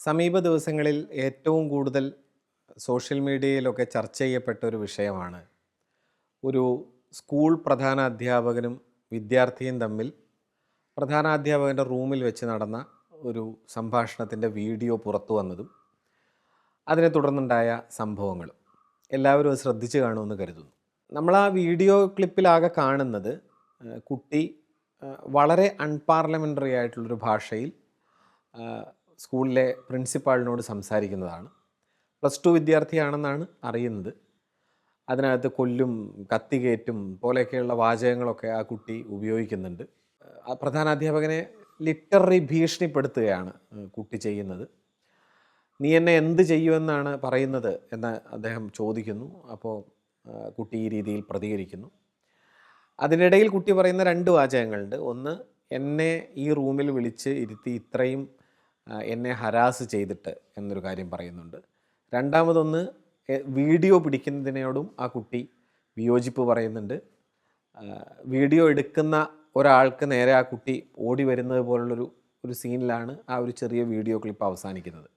സമീപ ദിവസങ്ങളിൽ ഏറ്റവും കൂടുതൽ സോഷ്യൽ മീഡിയയിലൊക്കെ ചർച്ച ചെയ്യപ്പെട്ട ഒരു വിഷയമാണ്. ഒരു സ്കൂൾ പ്രധാന അധ്യാപകനും വിദ്യാർത്ഥിയും തമ്മിൽ പ്രധാനാധ്യാപകന്റെ റൂമിൽ വെച്ച് നടന്ന ഒരു സംഭാഷണത്തിന്റെ വീഡിയോ പുറത്തു വന്നതും അതിനെ തുടർന്നുണ്ടായ സംഭവങ്ങളും എല്ലാവരും അത് ശ്രദ്ധിച്ച് കാണുമെന്ന് കരുതുന്നു. നമ്മൾ ആ വീഡിയോ ക്ലിപ്പിലാകെ കാണുന്നത് കുട്ടി വളരെ അൺപാർലമെന്ററി ആയിട്ടുള്ളൊരു ഭാഷയിൽ സ്കൂളിലെ പ്രിൻസിപ്പാളിനോട് സംസാരിക്കുന്നതാണ്. പ്ലസ് ടു വിദ്യാർത്ഥിയാണെന്നാണ് അറിയുന്നത്. അതിനകത്ത് കൊല്ലും കത്തികേറ്റും പോലെയൊക്കെയുള്ള വാചകങ്ങളൊക്കെ ആ കുട്ടി ഉപയോഗിക്കുന്നുണ്ട്. ആ പ്രധാനാധ്യാപകനെ ലിറ്റററി ഭീഷണിപ്പെടുത്തുകയാണ് കുട്ടി ചെയ്യുന്നത്. നീ എന്നെ എന്ത് ചെയ്യുമെന്നാണ് പറയുന്നത്? എന്ന് അദ്ദേഹം ചോദിക്കുന്നു. അപ്പോൾ കുട്ടി ഈ രീതിയിൽ പ്രതികരിക്കുന്നു. അതിനിടയിൽ കുട്ടി പറയുന്ന രണ്ട് വാചകങ്ങളുണ്ട്. ഒന്ന് എന്നെ ഈ റൂമിൽ വിളിച്ച് ഇരുത്തി ഇത്രയും എന്നെ ഹരാസ് ചെയ്തിട്ട് എന്നൊരു കാര്യം പറയുന്നുണ്ട്. രണ്ടാമതൊന്ന് വീഡിയോ പിടിക്കുന്നതിനോടും ആ കുട്ടി വിയോജിപ്പ് പറയുന്നുണ്ട്. വീഡിയോ എടുക്കുന്ന ഒരാൾക്ക് നേരെ ആ കുട്ടി ഓടി വരുന്നത് പോലുള്ളൊരു ഒരു സീനിലാണ് ആ ഒരു ചെറിയ വീഡിയോ ക്ലിപ്പ് അവസാനിക്കുന്നത്.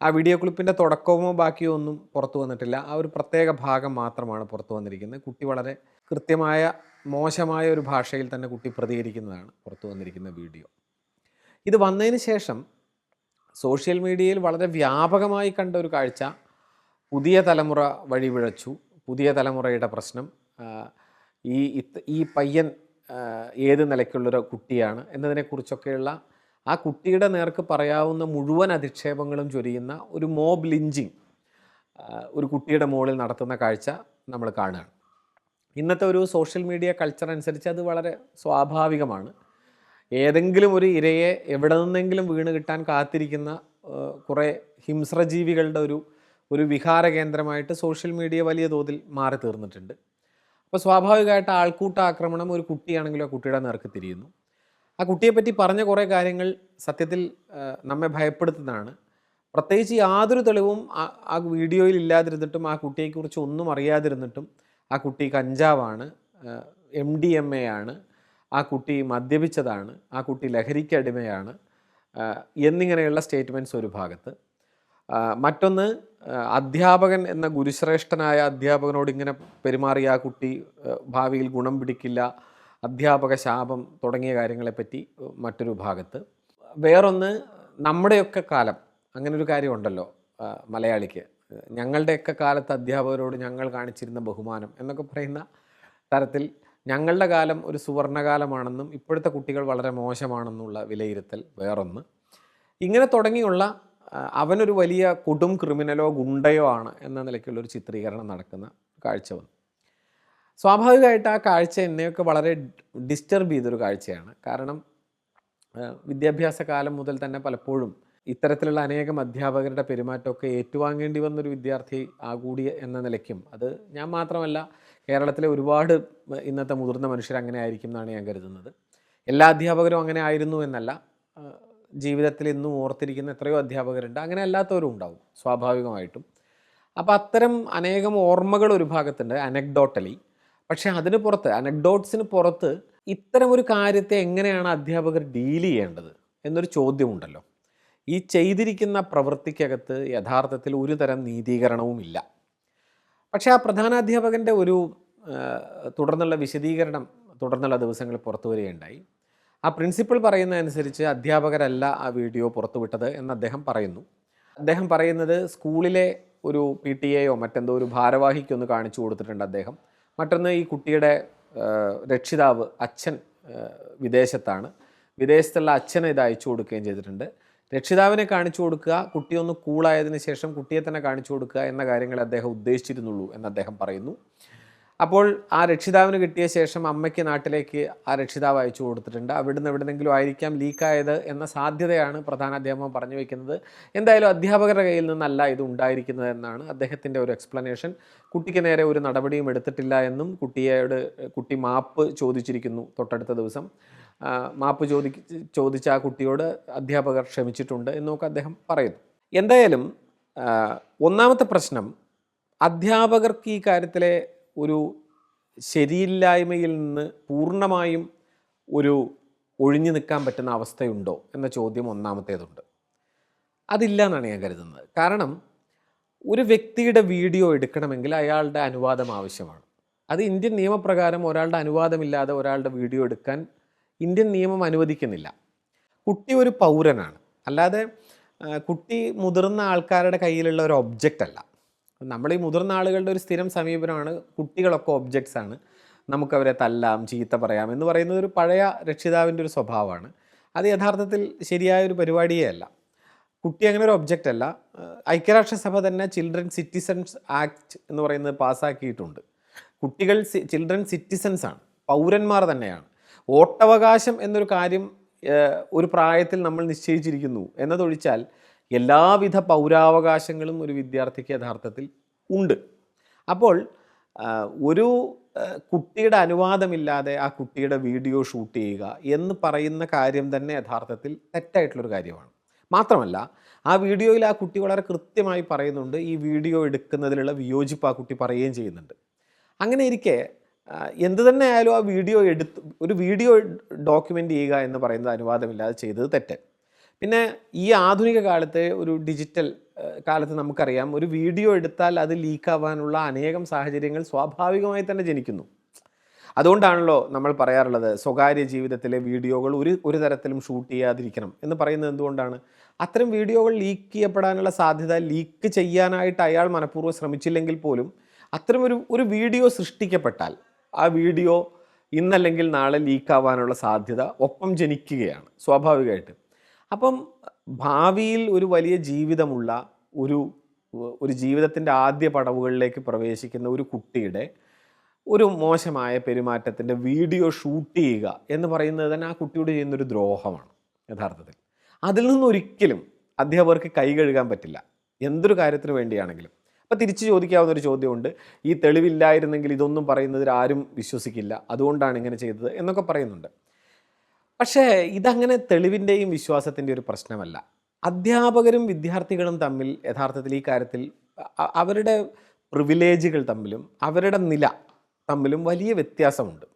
ആ വീഡിയോ ക്ലിപ്പിന്റെ തുടക്കമോ ബാക്കിയോ ഒന്നും പുറത്തു വന്നിട്ടില്ല. ആ ഒരു പ്രത്യേക ഭാഗം മാത്രമാണ് പുറത്തു വന്നിരിക്കുന്നത്. കുട്ടി വളരെ കൃത്യമായ മോശമായ ഒരു ഭാഷയിൽ തന്നെ കുട്ടി പ്രതികരിക്കുന്നതാണ് പുറത്തു വന്നിരിക്കുന്ന വീഡിയോ. ഇത് വന്നതിന് ശേഷം സോഷ്യൽ മീഡിയയിൽ വളരെ വ്യാപകമായി കണ്ട ഒരു കാഴ്ച. പുതിയ തലമുറ വഴിപിഴച്ചു പുതിയ തലമുറയുടെ പ്രശ്നം. ഈ ഈ പയ്യൻ ഏത് നിലയ്ക്കുള്ളൊരു കുട്ടിയാണ് എന്നതിനെക്കുറിച്ചൊക്കെയുള്ള ആ കുട്ടിയുടെ നേർക്ക് പറയാവുന്ന മുഴുവൻ അധിക്ഷേപങ്ങളും ചൊരിയുന്ന ഒരു മോബ് ലിഞ്ചിങ് ഒരു കുട്ടിയുടെ മുകളിൽ നടത്തുന്ന കാഴ്ച നമ്മൾ കാണുകയാണ്. ഇന്നത്തെ ഒരു സോഷ്യൽ മീഡിയ കൾച്ചർ അനുസരിച്ച് അത് വളരെ സ്വാഭാവികമാണ്. ഏതെങ്കിലും ഒരു ഇരയെ എവിടെ നിന്നെങ്കിലും വീണ് കിട്ടാൻ കാത്തിരിക്കുന്ന കുറേ ഹിംസ്രജീവികളുടെ ഒരു ഒരു വിഹാര കേന്ദ്രമായിട്ട് സോഷ്യൽ മീഡിയ വലിയ തോതിൽ മാറി തീർന്നിട്ടുണ്ട്. അപ്പോൾ സ്വാഭാവികമായിട്ട് ആൾക്കൂട്ട ആക്രമണം ഒരു കുട്ടിയാണെങ്കിലും ആ കുട്ടിയുടെ നേർക്ക് തിരിയുന്നു. ആ കുട്ടിയെപ്പറ്റി പറഞ്ഞ കുറേ കാര്യങ്ങൾ സത്യത്തിൽ നമ്മെ ഭയപ്പെടുത്തുന്നതാണ്. പ്രത്യേകിച്ച് യാതൊരു തെളിവും ആ- വീഡിയോയിൽ ഇല്ലാതിരുന്നിട്ടും ആ കുട്ടിയെക്കുറിച്ച് ഒന്നും അറിയാതിരുന്നിട്ടും ആ കുട്ടി കഞ്ചാവാണ് എം ഡി എം എ ആണ്. ആ കുട്ടി മദ്യപിച്ചതാണ് ആ കുട്ടി ലഹരിക്ക് അടിമയാണ് ആ, എന്നിങ്ങനെയുള്ള സ്റ്റേറ്റ്മെന്റ്സ് ഒരു ഭാഗത്ത്. മറ്റൊന്ന് അധ്യാപകൻ എന്ന ഗുരുശ്രേഷ്ഠനായ അധ്യാപകനോട് ഇങ്ങനെ പെരുമാറിയ ആ കുട്ടി ഭാവിയിൽ ഗുണം പിടിക്കില്ല അധ്യാപക ശാപം തുടങ്ങിയ കാര്യങ്ങളെപ്പറ്റി മറ്റൊരു ഭാഗത്ത്. വേറൊന്ന് നമ്മുടെയൊക്കെ കാലം അങ്ങനൊരു കാര്യമുണ്ടല്ലോ മലയാളിക്ക്. ഞങ്ങളുടെയൊക്കെ കാലത്ത് അധ്യാപകരോട് ഞങ്ങൾ കാണിച്ചിരുന്ന ബഹുമാനം എന്നൊക്കെ പറയുന്ന തരത്തിൽ ഞങ്ങളുടെ കാലം ഒരു സുവർണകാലമാണെന്നും ഇപ്പോഴത്തെ കുട്ടികൾ വളരെ മോശമാണെന്നുള്ള വിലയിരുത്തൽ വേറൊന്ന്. ഇങ്ങനെ തുടങ്ങിയുള്ള അവനൊരു വലിയ കൊടും ക്രിമിനലോ ഗുണ്ടയോ ആണ് എന്ന നിലയ്ക്കുള്ള ഒരു ചിത്രീകരണം നടക്കുന്ന കാഴ്ച വന്നു. സ്വാഭാവികമായിട്ട് ആ കാഴ്ച എന്നെയൊക്കെ വളരെ ഡിസ്റ്റർബ് ചെയ്തൊരു കാഴ്ചയാണ്. കാരണം വിദ്യാഭ്യാസ കാലം മുതൽ തന്നെ പലപ്പോഴും ഇത്തരത്തിലുള്ള അനേകം അധ്യാപകരുടെ പെരുമാറ്റമൊക്കെ ഏറ്റുവാങ്ങേണ്ടി വന്നൊരു വിദ്യാർത്ഥി ആകൂടി എന്ന നിലയ്ക്കും. അത് ഞാൻ മാത്രമല്ല കേരളത്തിലെ ഒരുപാട് ഇന്നത്തെ മുതിർന്ന മനുഷ്യർ അങ്ങനെ ആയിരിക്കും എന്നാണ് ഞാൻ കരുതുന്നത്. എല്ലാ അധ്യാപകരും അങ്ങനെ ആയിരുന്നു എന്നല്ല. ജീവിതത്തിൽ ഇന്നും ഓർത്തിരിക്കുന്ന എത്രയോ അധ്യാപകരുണ്ട്. അങ്ങനെ അല്ലാത്തവരും ഉണ്ടാവും സ്വാഭാവികമായിട്ടും. അപ്പോൾ അത്തരം അനേകം ഓർമ്മകൾ ഒരു ഭാഗത്തുണ്ട് അനക്ഡോട്ടലി പക്ഷേ അതിന് പുറത്ത് അനക്ഡോട്ട്സിന് പുറത്ത് ഇത്തരം ഒരു കാര്യത്തെ എങ്ങനെയാണ് അധ്യാപകർ ഡീൽ ചെയ്യേണ്ടത് എന്നൊരു ചോദ്യമുണ്ടല്ലോ. ഈ ചെയ്തിരിക്കുന്ന പ്രവൃത്തിക്കകത്ത് യഥാർത്ഥത്തിൽ ഒരു തരം നീതീകരണവുമില്ല പക്ഷേ ആ പ്രധാനാധ്യാപകന്റെ ഒരു തുടർന്നുള്ള വിശദീകരണം തുടർന്നുള്ള ദിവസങ്ങളിൽ പുറത്തു വരികയുണ്ടായി. ആ പ്രിൻസിപ്പൽ പറയുന്നതനുസരിച്ച് അധ്യാപകരല്ല ആ വീഡിയോ പുറത്തുവിട്ടത് എന്ന് അദ്ദേഹം പറയുന്നു. അദ്ദേഹം പറയുന്നത് സ്കൂളിലെ ഒരു പി ടി എയോ മറ്റെന്തോ ഒരു ഭാരവാഹിക്കൊന്ന് കാണിച്ചു കൊടുത്തിട്ടുണ്ട് അദ്ദേഹം. മറ്റൊന്ന് ഈ കുട്ടിയുടെ രക്ഷിതാവ് അച്ഛൻ വിദേശത്താണ്. വിദേശത്തുള്ള അച്ഛനെ ഇത് അയച്ചു കൊടുക്കുകയും ചെയ്തിട്ടുണ്ട്. രക്ഷിതാവിനെ കാണിച്ചു കൊടുക്കുക കുട്ടിയൊന്ന് കൂളായതിന് ശേഷം കുട്ടിയെ തന്നെ കാണിച്ചു കൊടുക്കുക എന്ന കാര്യങ്ങൾ അദ്ദേഹം ഉദ്ദേശിച്ചിരുന്നുള്ളൂ എന്ന് അദ്ദേഹം പറയുന്നു. അപ്പോൾ ആ രക്ഷിതാവിന് കിട്ടിയ ശേഷം അമ്മയ്ക്ക് നാട്ടിലേക്ക് ആ രക്ഷിതാവ് അയച്ചു കൊടുത്തിട്ടുണ്ട്. അവിടുന്ന് എവിടെന്നെങ്കിലും ആയിരിക്കാം ലീക്കായത് എന്ന സാധ്യതയാണ് പ്രധാന അധ്യാപകൻ പറഞ്ഞു വയ്ക്കുന്നത് എന്തായാലും അധ്യാപകരുടെ കയ്യിൽ നിന്നല്ല ഇത് ഉണ്ടായിരിക്കുന്നത് എന്നാണ് അദ്ദേഹത്തിന്റെ ഒരു എക്സ്പ്ലനേഷൻ കുട്ടിക്ക് നേരെ ഒരു നടപടിയും എടുത്തിട്ടില്ല എന്നും കുട്ടിയോട് കുട്ടി മാപ്പ് ചോദിച്ചിരിക്കുന്നു തൊട്ടടുത്ത ദിവസം. മാപ്പ് ചോദി ചോദിച്ച ആ കുട്ടിയോട് അധ്യാപകർ ക്ഷമിച്ചിട്ടുണ്ട് എന്നൊക്കെ അദ്ദേഹം പറയുന്നു. എന്തായാലും ഒന്നാമത്തെ പ്രശ്നം അധ്യാപകർക്ക് ഈ കാര്യത്തിലെ ഒരു ശരിയില്ലായ്മയിൽ നിന്ന് പൂർണമായും ഒരു ഒഴിഞ്ഞു നിൽക്കാൻ പറ്റുന്ന അവസ്ഥയുണ്ടോ എന്ന ചോദ്യം ഒന്നാമത്തേതുണ്ട്. അതില്ല എന്നാണ് ഞാൻ കരുതുന്നത്. കാരണം ഒരു വ്യക്തിയുടെ വീഡിയോ എടുക്കണമെങ്കിൽ അയാളുടെ അനുവാദം ആവശ്യമാണ്. അത് ഇന്ത്യൻ നിയമപ്രകാരം ഒരാളുടെ അനുവാദമില്ലാതെ ഒരാളുടെ വീഡിയോ എടുക്കാൻ ഇന്ത്യൻ നിയമം അനുവദിക്കുന്നില്ല. കുട്ടി ഒരു പൗരനാണ്. അല്ലാതെ കുട്ടി മുതിർന്ന ആൾക്കാരുടെ കയ്യിലുള്ള ഒരു ഒബ്ജക്റ്റ് അല്ല. നമ്മൾ ഈ മുതിർന്ന ആളുകളുടെ ഒരു സ്ഥിരം സമീപനമാണ്. കുട്ടികളൊക്കെ ഒബ്ജക്ട്സ് ആണ്. നമുക്കവരെ തല്ലാം ചീത്ത പറയാം എന്ന് പറയുന്നത് ഒരു പഴയ രക്ഷിതാവിന്റെ ഒരു സ്വഭാവമാണ്. അത് യഥാർത്ഥത്തിൽ ശരിയായ ഒരു പരിപാടിയേ അല്ല. കുട്ടി അങ്ങനെ ഒരു ഒബ്ജക്റ്റ് അല്ല. ഐക്യരാഷ്ട്രസഭ തന്നെ ചിൽഡ്രൻ സിറ്റിസൺസ് ആക്ട് എന്ന് പറയുന്നത് പാസ്സാക്കിയിട്ടുണ്ട്. കുട്ടികൾ ചിൽഡ്രൻ സിറ്റിസൺസ് ആണ്. പൗരന്മാർ തന്നെയാണ്. വോട്ടവകാശം എന്നൊരു കാര്യം ഒരു പ്രായത്തിൽ നമ്മൾ നിശ്ചയിച്ചിരിക്കുന്നു. എന്നതൊഴിച്ചാൽ എല്ലാവിധ പൗരാവകാശങ്ങളും ഒരു വിദ്യാർത്ഥിക്ക് യഥാർത്ഥത്തിൽ ഉണ്ട്. അപ്പോൾ ഒരു കുട്ടിയുടെ അനുവാദമില്ലാതെ ആ കുട്ടിയുടെ വീഡിയോ ഷൂട്ട് ചെയ്യുക എന്ന് പറയുന്ന കാര്യം തന്നെ യഥാർത്ഥത്തിൽ തെറ്റായിട്ടുള്ളൊരു കാര്യമാണ്. മാത്രമല്ല ആ വീഡിയോയിൽ ആ കുട്ടി വളരെ കൃത്യമായി പറയുന്നുണ്ട് ഈ വീഡിയോ എടുക്കുന്നതിലുള്ള വിയോജിപ്പ് ആ കുട്ടി പറയുകയും ചെയ്യുന്നുണ്ട്. അങ്ങനെ ഇരിക്കെ എന്ത് തന്നെ ആയാലും ആ വീഡിയോ എടുത്ത് ഒരു വീഡിയോ ഡോക്യുമെന്റ് ചെയ്യുക എന്ന് പറയുന്നത് അനുവാദമില്ലാതെ ചെയ്തത് തെറ്റ്. പിന്നെ ഈ ആധുനിക കാലത്തെ ഒരു ഡിജിറ്റൽ കാലത്ത് നമുക്കറിയാം ഒരു വീഡിയോ എടുത്താൽ അത് ലീക്കാവാനുള്ള അനേകം സാഹചര്യങ്ങൾ സ്വാഭാവികമായി തന്നെ ജനിക്കുന്നു. അതുകൊണ്ടാണല്ലോ നമ്മൾ പറയാറുള്ളത് സ്വകാര്യ ജീവിതത്തിലെ വീഡിയോകൾ ഒരു ഒരു തരത്തിലും ഷൂട്ട് ചെയ്യാതിരിക്കണം എന്ന് പറയുന്നത് എന്തുകൊണ്ടാണ്? അത്തരം വീഡിയോകൾ ലീക്ക് ചെയ്യപ്പെടാനുള്ള സാധ്യത ലീക്ക് ചെയ്യാനായിട്ട് അയാൾ മനഃപൂർവം ശ്രമിച്ചില്ലെങ്കിൽ പോലും അത്തരം ഒരു ഒരു വീഡിയോ സൃഷ്ടിക്കപ്പെട്ടാൽ ആ വീഡിയോ ഇന്നല്ലെങ്കിൽ നാളെ ലീക്കാവാനുള്ള സാധ്യത ഒപ്പം ജനിക്കുകയാണ് സ്വാഭാവികമായിട്ട്. അപ്പം ഭാവിയിൽ ഒരു വലിയ ജീവിതമുള്ള ഒരു ഒരു ജീവിതത്തിന്റെ ആദ്യ പടവുകളിലേക്ക് പ്രവേശിക്കുന്ന ഒരു കുട്ടിയുടെ ഒരു മോശമായ പെരുമാറ്റത്തിന്റെ വീഡിയോ ഷൂട്ട് ചെയ്യുക എന്ന് പറയുന്നത് തന്നെ ആ കുട്ടിയോട് ചെയ്യുന്നൊരു ദ്രോഹമാണ് യഥാർത്ഥത്തിൽ. അതിൽ നിന്നൊരിക്കലും അധ്യാപകർക്ക് കൈ കഴുകാൻ പറ്റില്ല. എന്തൊരു കാര്യത്തിന് വേണ്ടിയാണെങ്കിലും. അപ്പോൾ തിരിച്ചു ചോദിക്കാവുന്ന ഒരു ചോദ്യമുണ്ട്. ഈ തെളിവില്ലായിരുന്നെങ്കിൽ ഇതൊന്നും പറയുന്നതിൽ ആരും വിശ്വസിക്കില്ല. അതുകൊണ്ടാണ് ഇങ്ങനെ ചെയ്തത് എന്നൊക്കെ പറയുന്നുണ്ട്. പക്ഷേ ഇതങ്ങനെ തെളിവിന്റെയും വിശ്വാസത്തിന്റെ ഒരു പ്രശ്നമല്ല. അധ്യാപകരും വിദ്യാർത്ഥികളും തമ്മിൽ യഥാർത്ഥത്തിൽ ഈ കാര്യത്തിൽ അവരുടെ പ്രിവിലേജുകൾ തമ്മിലും അവരുടെ നില തമ്മിലും വലിയ വ്യത്യാസമുണ്ട്.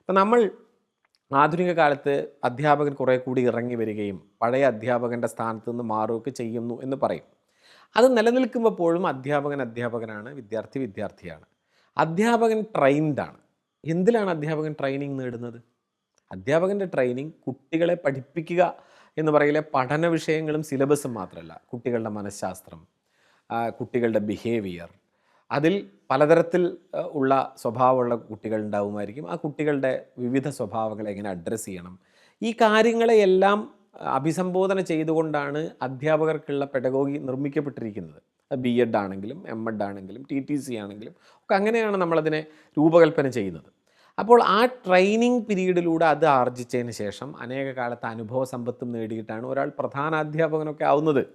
അപ്പം നമ്മൾ ആധുനിക കാലത്ത് അധ്യാപകൻ കുറേ കൂടി ഇറങ്ങി വരികയും പഴയ അധ്യാപകന്റെ സ്ഥാനത്ത് നിന്ന് മാറുകയൊക്കെ ചെയ്യുന്നു എന്ന് പറയും. അത് നിലനിൽക്കുമ്പോഴും അധ്യാപകൻ അധ്യാപകനാണ് വിദ്യാർത്ഥി വിദ്യാർത്ഥിയാണ്. അധ്യാപകൻ ട്രെയിൻഡാണ് എന്തിലാണ് അധ്യാപകൻ ട്രെയിനിങ് നേടുന്നത്? അധ്യാപകന്റെ ട്രെയിനിങ് കുട്ടികളെ പഠിപ്പിക്കുക എന്ന് പറയിലെ പഠന വിഷയങ്ങളും സിലബസും മാത്രമല്ല. കുട്ടികളുടെ മനഃശാസ്ത്രം കുട്ടികളുടെ ബിഹേവിയർ അതിൽ പലതരത്തിൽ ഉള്ള സ്വഭാവമുള്ള കുട്ടികൾ ഉണ്ടാവുമായിരിക്കും. ആ കുട്ടികളുടെ വിവിധ സ്വഭാവങ്ങളെ എങ്ങനെ അഡ്രസ്സ് ചെയ്യണം? ഈ കാര്യങ്ങളെയെല്ലാം അഭിസംബോധന ചെയ്തുകൊണ്ടാണ് അധ്യാപകർക്കുള്ള പെഡഗോഗി നിർമ്മിക്കപ്പെട്ടിരിക്കുന്നത്. ബി എഡ് ആണെങ്കിലും എം എഡ് ആണെങ്കിലും ടി ടി സി ആണെങ്കിലും ഒക്കെ അങ്ങനെയാണ് നമ്മളതിനെ രൂപകൽപ്പന ചെയ്യുന്നത്. അപ്പോൾ ആ ട്രെയിനിങ് പീരീഡിലൂടെ അത് ആർജിച്ചതിന് ശേഷം അനേക കാലത്ത് അനുഭവ സമ്പത്തും നേടിയിട്ടാണ് ഒരാൾ പ്രധാന അധ്യാപകനൊക്കെ ആവുന്നത്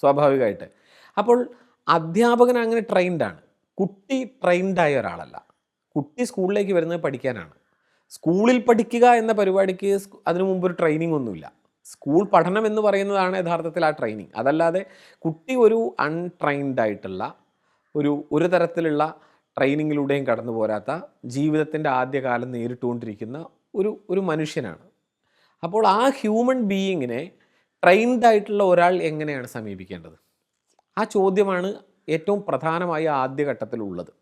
സ്വാഭാവികമായിട്ട്. അപ്പോൾ അധ്യാപകൻ അങ്ങനെ ട്രെയിൻഡാണ് കുട്ടി ട്രെയിൻഡായ ഒരാളല്ല. കുട്ടി സ്കൂളിലേക്ക് വരുന്നത് പഠിക്കാനാണ്. സ്കൂളിൽ പഠിക്കുക എന്ന പരിപാടിക്ക് അതിനു മുമ്പ് ഒരു ട്രെയിനിങ് ഒന്നുമില്ല. സ്കൂൾ പഠനം എന്ന് പറയുന്നതാണ് യഥാർത്ഥത്തിൽ ആ ട്രെയിനിങ് അതല്ലാതെ കുട്ടി ഒരു അൺട്രെയിൻഡ് ആയിട്ടുള്ള ഒരു ഒരു തരത്തിലുള്ള ട്രെയിനിങ്ങിലൂടെയും കടന്നു പോരാത്ത ജീവിതത്തിന്റെ ആദ്യകാലം നേരിട്ടുകൊണ്ടിരിക്കുന്ന ഒരു ഒരു മനുഷ്യനാണ്. അപ്പോൾ ആ ഹ്യൂമൻ ബീയിങ്ങിനെ ട്രെയിൻഡ് ആയിട്ടുള്ള ഒരാൾ എങ്ങനെയാണ് സമീപിക്കേണ്ടത്? ആ ചോദ്യമാണ് ഏറ്റവും പ്രധാനമായി ആദ്യഘട്ടത്തിലുള്ളത്.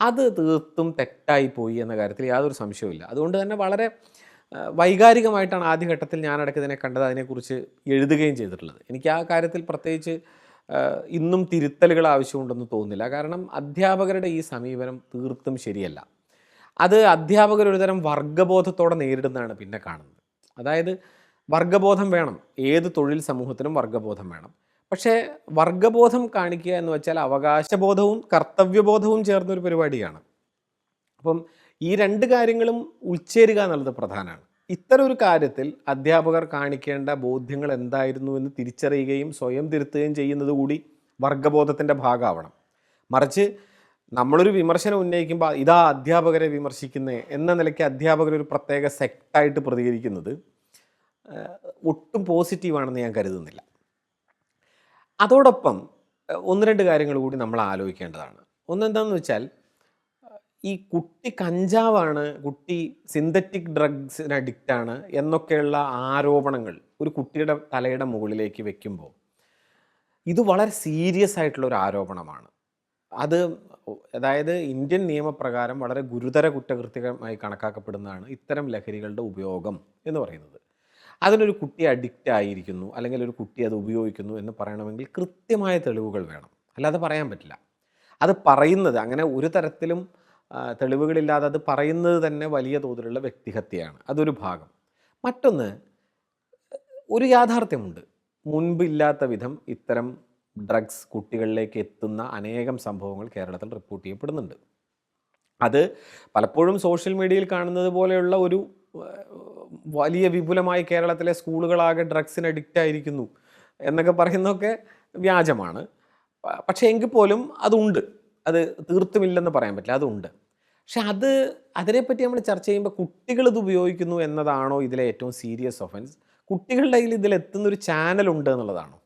അത് തീർത്തും തെറ്റായിപ്പോയി എന്ന കാര്യത്തിൽ യാതൊരു സംശയവുമില്ല. അതുകൊണ്ട് തന്നെ വളരെ വൈകാരികമായിട്ടാണ് ആദ്യഘട്ടത്തിൽ ഞാനടക്കം ഇതിനെ കണ്ടത് അതിനെക്കുറിച്ച് എഴുതുകയും ചെയ്തിട്ടുള്ളത്. എനിക്ക് ആ കാര്യത്തിൽ പ്രത്യേകിച്ച് ഇന്നും തിരുത്തലുകൾ ആവശ്യമുണ്ടെന്ന് തോന്നുന്നില്ല. കാരണം അധ്യാപകരുടെ ഈ സമീപനം തീർത്തും ശരിയല്ല. അത് അധ്യാപകർ ഒരുതരം വർഗബോധത്തോടെ നേരിടുന്നതാണ് പിന്നെ കാണുന്നത്. അതായത് വർഗബോധം വേണം. ഏത് തൊഴിൽ സമൂഹത്തിനും വർഗബോധം വേണം. പക്ഷേ വർഗബോധം കാണിക്കുക എന്ന് വെച്ചാൽ അവകാശബോധവും കർത്തവ്യബോധവും ചേർന്നൊരു പരിപാടിയാണ്. അപ്പം ഈ രണ്ട് കാര്യങ്ങളും ഉൾച്ചേരുക എന്നുള്ളത് പ്രധാനമാണ്. ഇത്തരം ഒരു കാര്യത്തിൽ അധ്യാപകർ കാണിക്കേണ്ട ബോധ്യങ്ങൾ എന്തായിരുന്നു എന്ന് തിരിച്ചറിയുകയും സ്വയം തിരുത്തുകയും ചെയ്യുന്നത് കൂടി വർഗബോധത്തിന്റെ ഭാഗമാവണം. മറിച്ച് നമ്മളൊരു വിമർശനം ഉന്നയിക്കുമ്പോൾ ഇതാ അധ്യാപകരെ വിമർശിക്കുന്നേ എന്ന നിലയ്ക്ക് അധ്യാപകർ ഒരു പ്രത്യേക സെക്റ്റായിട്ട് പ്രതികരിക്കുന്നത് ഒട്ടും പോസിറ്റീവാണെന്ന് ഞാൻ കരുതുന്നില്ല. അതോടൊപ്പം ഒന്ന് രണ്ട് കാര്യങ്ങൾ കൂടി നമ്മൾ ആലോചിക്കേണ്ടതാണ്. ഒന്നെന്താണെന്ന് വെച്ചാൽ ഈ കുട്ടി കഞ്ചാവാണ് കുട്ടി സിന്തറ്റിക് ഡ്രഗ്സിന് അഡിക്റ്റ് ആണ് എന്നൊക്കെയുള്ള ആരോപണങ്ങൾ ഒരു കുട്ടിയുടെ തലയുടെ മുകളിലേക്ക് വെക്കുമ്പോൾ ഇത് വളരെ സീരിയസ് ആയിട്ടുള്ള ഒരു ആരോപണമാണ്. അത് അതായത് ഇന്ത്യൻ നിയമപ്രകാരം വളരെ ഗുരുതര കുറ്റകൃത്യമായി കണക്കാക്കപ്പെടുന്നതാണ് ഇത്തരം ലഹരികളുടെ ഉപയോഗം എന്ന് പറയുന്നത്. അതിനൊരു കുട്ടി അഡിക്റ്റ് ആയിരിക്കുന്നു അല്ലെങ്കിൽ ഒരു കുട്ടി അത് ഉപയോഗിക്കുന്നു എന്ന് പറയണമെങ്കിൽ കൃത്യമായ തെളിവുകൾ വേണം. അല്ലാതെ പറയാൻ പറ്റില്ല. അത് പറയുന്നത് അങ്ങനെ ഒരു തരത്തിലും തെളിവുകളില്ലാതെ അത് പറയുന്നത് തന്നെ വലിയ തോതിലുള്ള വ്യക്തിഹത്യയാണ്. അതൊരു ഭാഗം. മറ്റൊന്ന് ഒരു യാഥാർത്ഥ്യമുണ്ട്. മുൻപില്ലാത്ത വിധം ഇത്തരം ഡ്രഗ്സ് കുട്ടികളിലേക്ക് എത്തുന്ന അനേകം സംഭവങ്ങൾ കേരളത്തിൽ റിപ്പോർട്ട് ചെയ്യപ്പെടുന്നുണ്ട്. അത് പലപ്പോഴും സോഷ്യൽ മീഡിയയിൽ കാണുന്നത് പോലെയുള്ള ഒരു വലിയ വിപുലമായി കേരളത്തിലെ സ്കൂളുകളാകെ ഡ്രഗ്സിന് അഡിക്റ്റ് ആയിരിക്കുന്നു എന്നൊക്കെ പറയുന്നതൊക്കെ വ്യാജമാണ്. പക്ഷേ എങ്കിൽ പോലും അതുണ്ട്. അത് തീർത്തുമില്ലെന്ന് പറയാൻ പറ്റില്ല. അതുണ്ട്. പക്ഷെ അത് അതിനെപ്പറ്റി നമ്മൾ ചർച്ച ചെയ്യുമ്പോൾ കുട്ടികൾ ഇത് ഉപയോഗിക്കുന്നു എന്നതാണോ ഇതിലെ ഏറ്റവും സീരിയസ് ഒഫൻസ് കുട്ടികളുടെ കയ്യിൽ ഇതിൽ എത്തുന്ന ഒരു ചാനൽ ഉണ്ട് എന്നുള്ളതാണോ?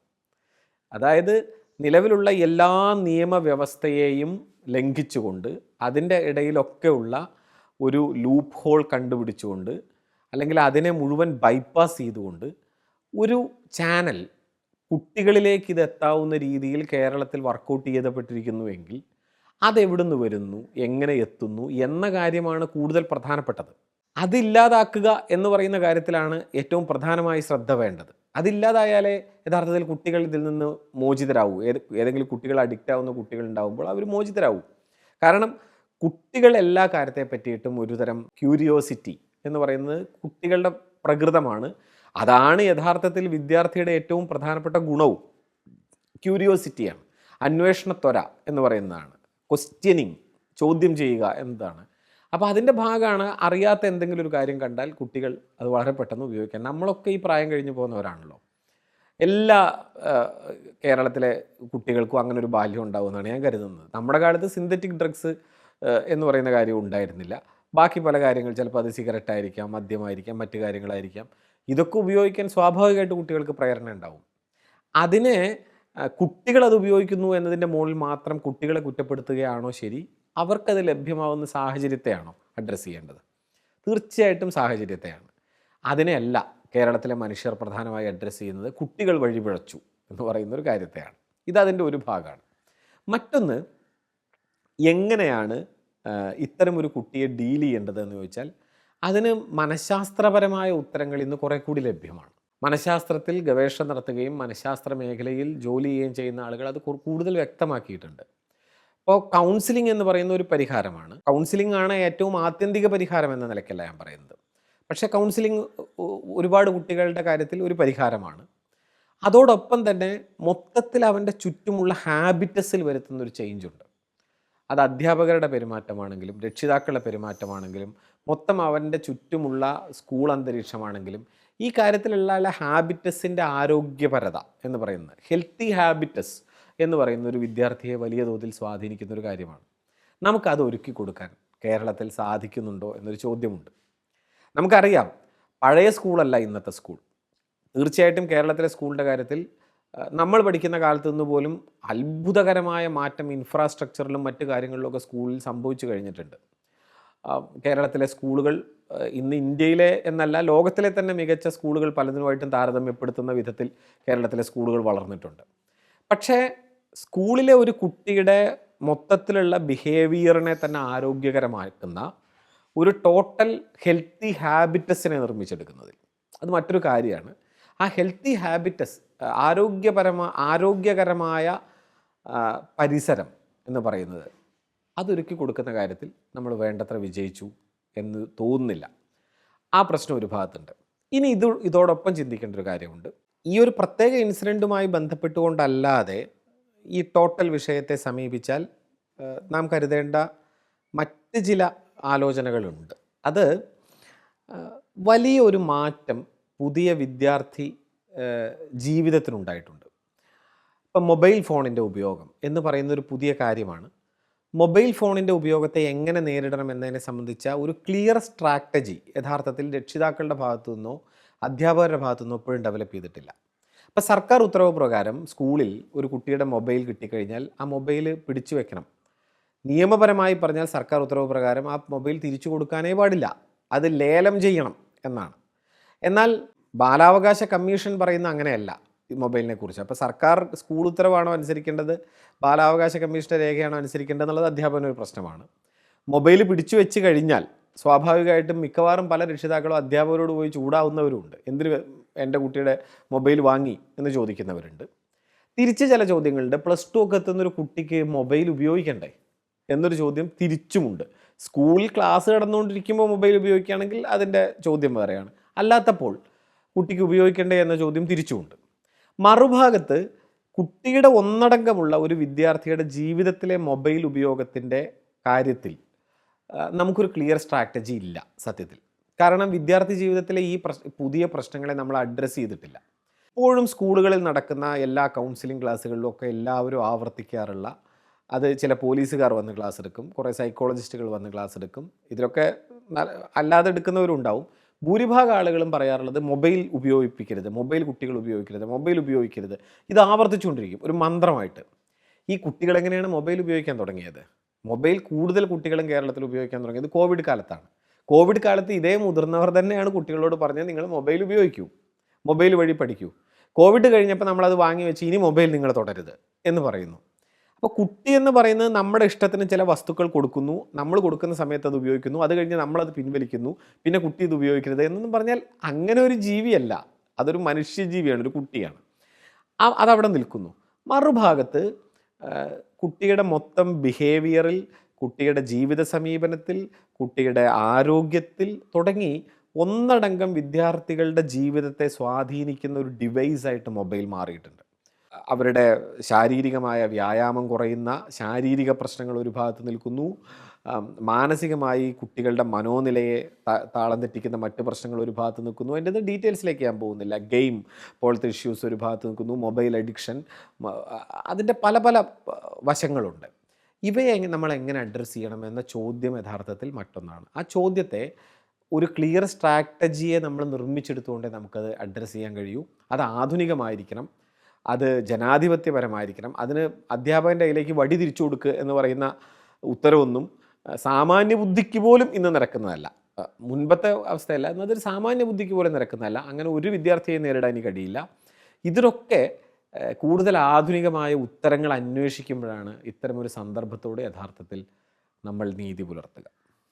അതായത് നിലവിലുള്ള എല്ലാ നിയമവ്യവസ്ഥയെയും ലംഘിച്ചുകൊണ്ട് അതിന്റെ ഇടയിലൊക്കെ ഉള്ള ഒരു ലൂപ്പ് ഹോൾ കണ്ടുപിടിച്ചുകൊണ്ട് അല്ലെങ്കിൽ അതിനെ മുഴുവൻ ബൈപ്പാസ് ചെയ്തുകൊണ്ട് ഒരു ചാനൽ കുട്ടികളിലേക്ക് ഇത് എത്താവുന്ന രീതിയിൽ കേരളത്തിൽ വർക്കൗട്ട് ചെയ്തപ്പെട്ടിരിക്കുന്നുവെങ്കിൽ അതെവിടുന്ന് വരുന്നു? എങ്ങനെ എത്തുന്നു? എന്ന കാര്യമാണ് കൂടുതൽ പ്രധാനപ്പെട്ടത്. അതില്ലാതാക്കുക എന്ന് പറയുന്ന കാര്യത്തിലാണ് ഏറ്റവും പ്രധാനമായി ശ്രദ്ധ വേണ്ടത്. അതില്ലാതായാലേ യഥാർത്ഥത്തിൽ കുട്ടികൾ ഇതിൽ നിന്ന് മോചിതരാകൂ ഏത് ഏതെങ്കിലും കുട്ടികൾ അഡിക്റ്റ് ആവുന്ന കുട്ടികൾ ഉണ്ടാവുമ്പോൾ അവർ മോചിതരാകും കാരണം കുട്ടികൾ എല്ലാ കാര്യത്തെ പറ്റിയിട്ടും ഒരുതരം ക്യൂരിയോസിറ്റി എന്ന് പറയുന്നത് കുട്ടികളുടെ പ്രകൃതമാണ്. അതാണ് യഥാർത്ഥത്തിൽ വിദ്യാർത്ഥിയുടെ ഏറ്റവും പ്രധാനപ്പെട്ട ഗുണവും. ക്യൂരിയോസിറ്റിയാണ് അന്വേഷണത്വര എന്ന് പറയുന്നതാണ്. ക്വസ്റ്റ്യനിങ് ചോദ്യം ചെയ്യുക എന്നതാണ്. അപ്പോൾ അതിന്റെ ഭാഗമാണ് അറിയാത്ത എന്തെങ്കിലും ഒരു കാര്യം കണ്ടാൽ കുട്ടികൾ അത് വളരെ പെട്ടെന്ന് ഉപയോഗിക്കാം നമ്മളൊക്കെ ഈ പ്രായം കഴിഞ്ഞ് പോകുന്നവരാണല്ലോ. എല്ലാ കേരളത്തിലെ കുട്ടികൾക്കും അങ്ങനെ ഒരു ബാല്യം ഉണ്ടാവുമെന്നാണ് ഞാൻ കരുതുന്നത്. നമ്മുടെ കാലത്ത് സിന്തറ്റിക് ഡ്രഗ്സ് എന്ന് പറയുന്ന കാര്യം ഉണ്ടായിരുന്നില്ല. ബാക്കി പല കാര്യങ്ങൾ ചിലപ്പോൾ അത് സിഗരറ്റ് ആയിരിക്കാം മദ്യമായിരിക്കാം മറ്റു കാര്യങ്ങളായിരിക്കാം. ഇതൊക്കെ ഉപയോഗിക്കാൻ സ്വാഭാവികമായിട്ട് കുട്ടികൾക്ക് പ്രേരണ ഉണ്ടാവും. അതിനെ കുട്ടികൾ അത് ഉപയോഗിക്കുന്നു എന്നതിന്റെ മുകളിൽ മാത്രം കുട്ടികളെ കുറ്റപ്പെടുത്തുകയാണോ ശരി? അവർക്കത് ലഭ്യമാവുന്ന സാഹചര്യത്തെയാണോ അഡ്രസ്സ് ചെയ്യേണ്ടത്? തീർച്ചയായിട്ടും സാഹചര്യത്തെയാണ്. അതിനെയല്ല കേരളത്തിലെ മനുഷ്യർ പ്രധാനമായി അഡ്രസ്സ് ചെയ്യുന്നത് കുട്ടികൾ വഴിപിഴച്ചു എന്ന് പറയുന്ന ഒരു കാര്യത്തെയാണ്. ഇതതിന്റെ ഒരു ഭാഗമാണ്. മറ്റൊന്ന് എങ്ങനെയാണ് ഇത്തരം ഒരു കുട്ടിയെ ഡീൽ ചെയ്യേണ്ടത് എന്ന് ചോദിച്ചാൽ അതിന് മനഃശാസ്ത്രപരമായ ഉത്തരങ്ങൾ ഇന്ന് കുറേ കൂടി ലഭ്യമാണ്. മനഃശാസ്ത്രത്തിൽ ഗവേഷണം നടത്തുകയും മനഃശാസ്ത്ര മേഖലയിൽ ജോലി ചെയ്യുകയും ചെയ്യുന്ന ആളുകൾ അത് കൂടുതൽ വ്യക്തമാക്കിയിട്ടുണ്ട്. അപ്പോൾ കൗൺസിലിംഗ് എന്ന് പറയുന്ന ഒരു പരിഹാരമാണ്. കൗൺസിലിംഗ് ആണ് ഏറ്റവും ആത്യന്തിക പരിഹാരം എന്ന നിലയ്ക്കല്ല ഞാൻ പറയുന്നത്. പക്ഷേ കൗൺസിലിംഗ് ഒരുപാട് കുട്ടികളുടെ കാര്യത്തിൽ ഒരു പരിഹാരമാണ്. അതോടൊപ്പം തന്നെ മൊത്തത്തിൽ അവന്റെ ചുറ്റുമുള്ള ഹാബിറ്റസിൽ വരുത്തുന്ന ഒരു ചേഞ്ച് ഉണ്ട്. അത് അധ്യാപകരുടെ പെരുമാറ്റമാണെങ്കിലും രക്ഷിതാക്കളുടെ പെരുമാറ്റമാണെങ്കിലും മൊത്തം അവന്റെ ചുറ്റുമുള്ള സ്കൂൾ അന്തരീക്ഷമാണെങ്കിലും ഈ കാര്യത്തിലുള്ള ഹാബിറ്റസിന്റെ ആരോഗ്യപരത എന്ന് പറയുന്നത് ഹെൽത്തി ഹാബിറ്റസ് എന്ന് പറയുന്ന ഒരു വിദ്യാർത്ഥിയെ വലിയ തോതിൽ സ്വാധീനിക്കുന്ന ഒരു കാര്യമാണ്. നമുക്കത് ഒരുക്കി കൊടുക്കാൻ കേരളത്തിൽ സാധിക്കുന്നുണ്ടോ എന്നൊരു ചോദ്യമുണ്ട്. നമുക്കറിയാം പഴയ സ്കൂളല്ല ഇന്നത്തെ സ്കൂൾ. തീർച്ചയായിട്ടും കേരളത്തിലെ സ്കൂളിന്റെ കാര്യത്തിൽ നമ്മൾ പഠിക്കുന്ന കാലത്ത് നിന്ന് പോലും അത്ഭുതകരമായ മാറ്റം ഇൻഫ്രാസ്ട്രക്ചറിലും മറ്റു കാര്യങ്ങളിലും ഒക്കെ സ്കൂളിൽ സംഭവിച്ചു കഴിഞ്ഞിട്ടുണ്ട്. കേരളത്തിലെ സ്കൂളുകൾ ഇന്ന് ഇന്ത്യയിലെ എന്നല്ല ലോകത്തിലെ തന്നെ മികച്ച സ്കൂളുകൾ പലതിനുമായിട്ടും താരതമ്യപ്പെടുത്തുന്ന വിധത്തിൽ കേരളത്തിലെ സ്കൂളുകൾ വളർന്നിട്ടുണ്ട്. പക്ഷേ സ്കൂളിലെ ഒരു കുട്ടിയുടെ മൊത്തത്തിലുള്ള ബിഹേവിയറിനെ തന്നെ ആരോഗ്യകരമാക്കുന്ന ഒരു ടോട്ടൽ ഹെൽത്തി ഹാബിറ്റസിനെ നിർമ്മിച്ചെടുക്കുന്നതിൽ. അത് മറ്റൊരു കാര്യമാണ്. ആ ഹെൽത്തി ഹാബിറ്റസ് ആരോഗ്യപരമ ആരോഗ്യകരമായ പരിസരം എന്ന് പറയുന്നത് അതൊരുക്കി കൊടുക്കുന്ന കാര്യത്തിൽ നമ്മൾ വേണ്ടത്ര വിജയിച്ചു. എന്ന് തോന്നുന്നില്ല. ആ പ്രശ്നം ഒരു ഭാഗത്തുണ്ട്. ഇനി ഇത് ഇതോടൊപ്പം ചിന്തിക്കേണ്ട ഒരു കാര്യമുണ്ട്. ഈ ഒരു പ്രത്യേക ഇൻസിഡന്റുമായി ബന്ധപ്പെട്ടുകൊണ്ടല്ലാതെ ഈ ടോട്ടൽ വിഷയത്തെ സമീപിച്ചാൽ നാം കരുതേണ്ട മറ്റ് ചില ആലോചനകളുണ്ട്. അത് വലിയൊരു മാറ്റം പുതിയ വിദ്യാർത്ഥി ജീവിതത്തിനുണ്ടായിട്ടുണ്ട്. ഇപ്പം മൊബൈൽ ഫോണിന്റെ ഉപയോഗം എന്ന് പറയുന്നൊരു പുതിയ കാര്യമാണ്. മൊബൈൽ ഫോണിന്റെ ഉപയോഗത്തെ എങ്ങനെ നേരിടണം എന്നതിനെ സംബന്ധിച്ച ഒരു ക്ലിയർ സ്ട്രാറ്റജി യഥാർത്ഥത്തിൽ രക്ഷിതാക്കളുടെ ഭാഗത്തു നിന്നോ അധ്യാപകരുടെ ഭാഗത്തു നിന്നോ ഇപ്പോഴും ഡെവലപ്പ് ചെയ്തിട്ടില്ല. അപ്പോൾ സർക്കാർ ഉത്തരവ് പ്രകാരം സ്കൂളിൽ ഒരു കുട്ടിയുടെ മൊബൈൽ കിട്ടിക്കഴിഞ്ഞാൽ ആ മൊബൈൽ പിടിച്ചു വെക്കണം. നിയമപരമായി പറഞ്ഞാൽ സർക്കാർ ഉത്തരവ് പ്രകാരം ആ മൊബൈൽ തിരിച്ചു കൊടുക്കാനേ പാടില്ല. അത് ലേലം ചെയ്യണം എന്നാണ്. എന്നാൽ ബാലാവകാശ കമ്മീഷൻ പറയുന്ന അങ്ങനെയല്ല. മൊബൈലിനെ കുറിച്ച് അപ്പോൾ സർക്കാർ സ്കൂൾ ഉത്തരവാണോ അനുസരിക്കേണ്ടത്? ബാലാവകാശ കമ്മീഷന്റെ രേഖയാണോ അനുസരിക്കേണ്ടത് എന്നുള്ളത് അധ്യാപന ഒരു പ്രശ്നമാണ്. മൊബൈൽ പിടിച്ചു വെച്ച് കഴിഞ്ഞാൽ സ്വാഭാവികമായിട്ടും മിക്കവാറും പല രക്ഷിതാക്കളും അധ്യാപകരോട് പോയി ചൂടാവുന്നവരുണ്ട് എന്തിന് എന്റെ കുട്ടിയുടെ മൊബൈൽ വാങ്ങി എന്ന് ചോദിക്കുന്നവരുണ്ട്. തിരിച്ച് ചില ചോദ്യങ്ങളുണ്ട്. പ്ലസ് ടു ഒക്കെ എത്തുന്ന ഒരു കുട്ടിക്ക് മൊബൈൽ ഉപയോഗിക്കണ്ടേ? എന്നൊരു ചോദ്യം തിരിച്ചുമുണ്ട്. സ്കൂളിൽ ക്ലാസ് നടന്നുകൊണ്ടിരിക്കുമ്പോൾ മൊബൈൽ ഉപയോഗിക്കുകയാണെങ്കിൽ അതിന്റെ ചോദ്യം വേറെയാണ്. അല്ലാത്തപ്പോൾ കുട്ടിക്ക് ഉപയോഗിക്കണ്ടേ എന്ന ചോദ്യം തിരിച്ചുമുണ്ട്. മറുഭാഗത്ത് കുട്ടിയുടെ ഒന്നടങ്കമുള്ള ഒരു വിദ്യാർത്ഥിയുടെ ജീവിതത്തിലെ മൊബൈൽ ഉപയോഗത്തിന്റെ കാര്യത്തിൽ നമുക്കൊരു ക്ലിയർ സ്ട്രാറ്റജി ഇല്ല സത്യത്തിൽ. കാരണം വിദ്യാർത്ഥി ജീവിതത്തിലെ ഈ പ്രശ് പുതിയ പ്രശ്നങ്ങളെ നമ്മൾ അഡ്രസ്സ് ചെയ്തിട്ടില്ല. ഇപ്പോഴും സ്കൂളുകളിൽ നടക്കുന്ന എല്ലാ കൗൺസിലിംഗ് ക്ലാസ്സുകളിലും ഒക്കെ എല്ലാവരും ആവർത്തിക്കാറുള്ള അത് ചില പോലീസുകാർ വന്ന് ക്ലാസ് എടുക്കും കുറേ സൈക്കോളജിസ്റ്റുകൾ വന്ന് ക്ലാസ് എടുക്കും ഇതിലൊക്കെ അല്ലാതെ എടുക്കുന്നവരുണ്ടാവും. ഭൂരിഭാഗം ആളുകളും പറയാറുള്ളത് മൊബൈൽ ഉപയോഗിപ്പിക്കരുത് മൊബൈൽ കുട്ടികൾ ഉപയോഗിക്കരുത് മൊബൈൽ ഉപയോഗിക്കരുത്. ഇത് ആവർത്തിച്ചുകൊണ്ടിരിക്കും ഒരു മന്ത്രമായിട്ട്. ഈ കുട്ടികൾ എങ്ങനെയാണ് മൊബൈൽ ഉപയോഗിക്കാൻ തുടങ്ങിയത്? മൊബൈൽ കൂടുതൽ കുട്ടികളും കേരളത്തിൽ ഉപയോഗിക്കാൻ തുടങ്ങിയത് കോവിഡ് കാലത്താണ്. കോവിഡ് കാലത്ത് ഇതേ മുതിർന്നവർ തന്നെയാണ് കുട്ടികളോട് പറഞ്ഞത് നിങ്ങൾ മൊബൈൽ ഉപയോഗിക്കൂ മൊബൈൽ വഴി പഠിക്കൂ. കോവിഡ് കഴിഞ്ഞപ്പോൾ നമ്മളത് വാങ്ങി വെച്ച് ഇനി മൊബൈൽ നിങ്ങൾ തുടരുത് എന്ന് പറയുന്നു. അപ്പോൾ കുട്ടി എന്ന് പറയുന്നത് നമ്മുടെ ഇഷ്ടത്തിന് ചില വസ്തുക്കൾ കൊടുക്കുന്നു. നമ്മൾ കൊടുക്കുന്ന സമയത്ത് അത് ഉപയോഗിക്കുന്നു. അത് കഴിഞ്ഞ് നമ്മളത് പിൻവലിക്കുന്നു. പിന്നെ കുട്ടി ഇത് ഉപയോഗിക്കരുത് എന്നൊന്നും പറഞ്ഞാൽ അങ്ങനെ ഒരു ജീവിയല്ല. അതൊരു മനുഷ്യജീവിയാണ് ഒരു കുട്ടിയാണ്. അതവിടെ നിൽക്കുന്നു. മറുഭാഗത്ത് കുട്ടിയുടെ മൊത്തം ബിഹേവിയറിൽ കുട്ടിയുടെ ജീവിത സമീപനത്തിൽ കുട്ടിയുടെ ആരോഗ്യത്തിൽ തുടങ്ങി ഒന്നടങ്കം വിദ്യാർത്ഥികളുടെ ജീവിതത്തെ സ്വാധീനിക്കുന്ന ഒരു ഡിവൈസായിട്ട് മൊബൈൽ മാറിയിട്ടുണ്ട്. അവരുടെ ശാരീരികമായ വ്യായാമം കുറയുന്ന ശാരീരിക പ്രശ്നങ്ങൾ ഒരു ഭാഗത്ത് നിൽക്കുന്നു. മാനസികമായി കുട്ടികളുടെ മനോനിലയെ താളം തെറ്റിക്കുന്ന മറ്റ് പ്രശ്നങ്ങൾ ഒരു ഭാഗത്ത് നിൽക്കുന്നു. അതിന്റെ ഡീറ്റെയിൽസിലേക്ക് ഞാൻ പോകുന്നില്ല. ഗെയിം പോലത്തെ ഇഷ്യൂസ് ഒരു ഭാഗത്ത് നിൽക്കുന്നു. മൊബൈൽ അഡിക്ഷൻ അതിന്റെ പല പല വശങ്ങളുണ്ട്. ഇവയെ നമ്മൾ എങ്ങനെ അഡ്രസ്സ് ചെയ്യണം എന്ന ചോദ്യം യഥാർത്ഥത്തിൽ മറ്റൊന്നാണ്. ആ ചോദ്യത്തെ ഒരു ക്ലിയർ സ്ട്രാറ്റജിയെ നമ്മൾ നിർമ്മിച്ചെടുത്തുകൊണ്ടേ നമുക്കത് അഡ്രസ്സ് ചെയ്യാൻ കഴിയൂ. അത് ആധുനികമായിരിക്കണം. അത് ജനാധിപത്യപരമായിരിക്കണം. അതിന് അധ്യാപകന്റെ കയ്യിലേക്ക് വടി തിരിച്ചു കൊടുക്കുക എന്ന് പറയുന്ന ഉത്തരവൊന്നും സാമാന്യ ബുദ്ധിക്ക് പോലും ഇന്ന് നടക്കുന്നതല്ല. മുൻപത്തെ അവസ്ഥയല്ല. എന്നതൊരു സാമാന്യ ബുദ്ധിക്ക് പോലും നടക്കുന്നതല്ല. അങ്ങനെ ഒരു വിദ്യാർത്ഥിയെ നേരിടാൻ ഇനി കഴിയില്ല. ഇതിനൊക്കെ കൂടുതൽ ആധുനികമായ ഉത്തരങ്ങൾ അന്വേഷിക്കുമ്പോഴാണ് ഇത്തരമൊരു സന്ദർഭത്തോട് യഥാർത്ഥത്തിൽ നമ്മൾ നീതി പുലർത്തുക.